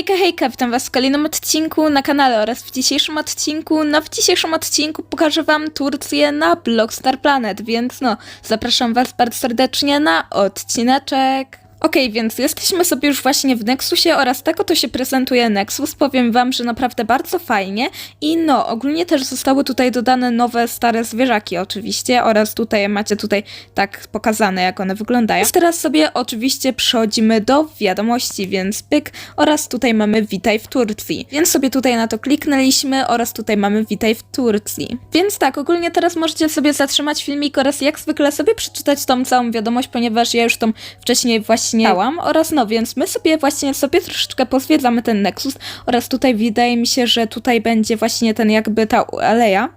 hejka, hejka, witam was w kolejnym odcinku na kanale oraz w dzisiejszym odcinku, no w dzisiejszym odcinku pokażę wam Turcję na Blockstar Planet, więc no, zapraszam was bardzo serdecznie na odcineczek. Okej, więc jesteśmy sobie już właśnie w Nexusie oraz tak oto się prezentuje Nexus. Powiem wam, że naprawdę bardzo fajnie i no, ogólnie też zostały tutaj dodane nowe, stare zwierzaki oczywiście oraz tutaj macie tutaj tak pokazane, jak one wyglądają. Więc teraz sobie oczywiście przechodzimy do wiadomości, więc pyk oraz tutaj mamy witaj w Turcji. Więc sobie tutaj na to kliknęliśmy oraz tutaj mamy witaj w Turcji. Więc tak, ogólnie teraz możecie sobie zatrzymać filmik oraz jak zwykle sobie przeczytać tą całą wiadomość, ponieważ ja już tą wcześniej właśnie dałam oraz no, więc my sobie właśnie sobie troszeczkę pozwiedzamy ten Nexus. Oraz tutaj wydaje mi się, że tutaj będzie właśnie ten jakby ta aleja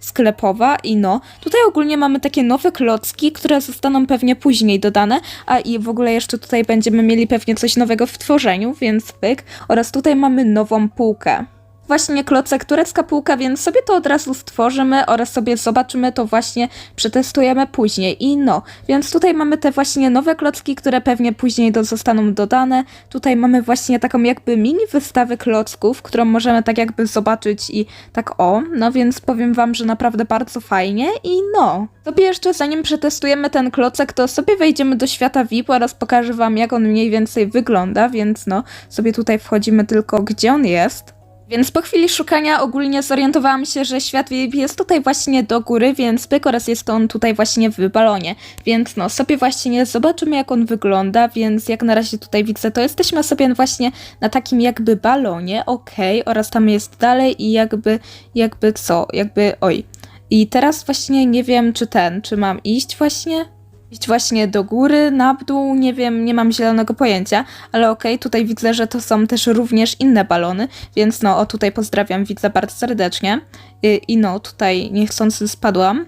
sklepowa i no, tutaj ogólnie mamy takie nowe klocki, które zostaną pewnie później dodane, a i w ogóle jeszcze tutaj będziemy mieli pewnie coś nowego w tworzeniu, więc pyk, oraz tutaj mamy nową półkę. Właśnie klocek turecka półka, więc sobie to od razu stworzymy oraz sobie zobaczymy to właśnie, przetestujemy później i no, więc tutaj mamy te właśnie nowe klocki, które pewnie później do, zostaną dodane. Tutaj mamy właśnie taką jakby mini wystawę klocków, którą możemy tak jakby zobaczyć i tak o, no więc powiem wam, że naprawdę bardzo fajnie i no. Sobie jeszcze zanim przetestujemy ten klocek, to sobie wejdziemy do świata VIP oraz pokażę wam jak on mniej więcej wygląda, więc no, sobie tutaj wchodzimy tylko gdzie on jest. Więc po chwili szukania ogólnie zorientowałam się, że świat jest tutaj właśnie do góry, więc pyk oraz jest on tutaj właśnie w balonie. Więc no, sobie właśnie zobaczymy jak on wygląda, więc jak na razie tutaj widzę, to jesteśmy sobie właśnie na takim jakby balonie, okej, oraz tam jest dalej i jakby, jakby co, jakby, oj. I teraz właśnie nie wiem, czy ten, czy mam iść właśnie? Iść właśnie do góry, na dół, nie wiem, nie mam zielonego pojęcia, ale okej, tutaj widzę, że to są też również inne balony, więc no, o tutaj pozdrawiam, widzę bardzo serdecznie. I, i no, tutaj niechcący spadłam.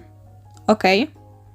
Okej.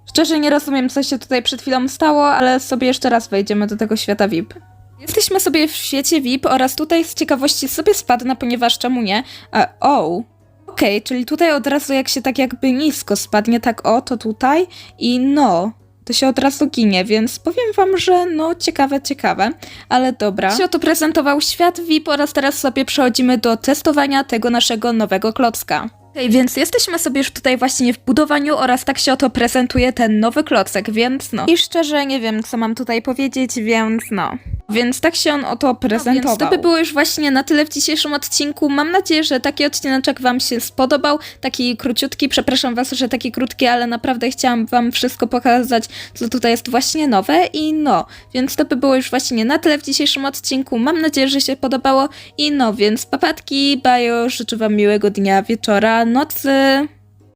Szczerze nie rozumiem, co się tutaj przed chwilą stało, ale sobie jeszcze raz wejdziemy do tego świata VIP. Jesteśmy sobie w świecie VIP oraz tutaj z ciekawości sobie spadnę, ponieważ czemu nie? A, o, Okej, czyli tutaj od razu jak się tak jakby nisko spadnie, tak o, to tutaj i no, to się od razu ginie, więc powiem wam, że no ciekawe, ciekawe, ale dobra. Się oto prezentował świat VIP oraz teraz sobie przechodzimy do testowania tego naszego nowego klocka. Okej, więc jesteśmy sobie już tutaj właśnie w budowaniu oraz tak się oto prezentuje ten nowy klocek, więc no. I szczerze nie wiem, co mam tutaj powiedzieć, więc no. Więc tak się on oto prezentował. No, więc to by było już właśnie na tyle w dzisiejszym odcinku. Mam nadzieję, że taki odcineczek Wam się spodobał. Taki króciutki, przepraszam Was, że taki krótki, ale naprawdę chciałam Wam wszystko pokazać, co tutaj jest właśnie nowe. I no, więc to by było już właśnie na tyle w dzisiejszym odcinku. Mam nadzieję, że się podobało. I no, więc papatki, bajo, życzę Wam miłego dnia, wieczora, nocy.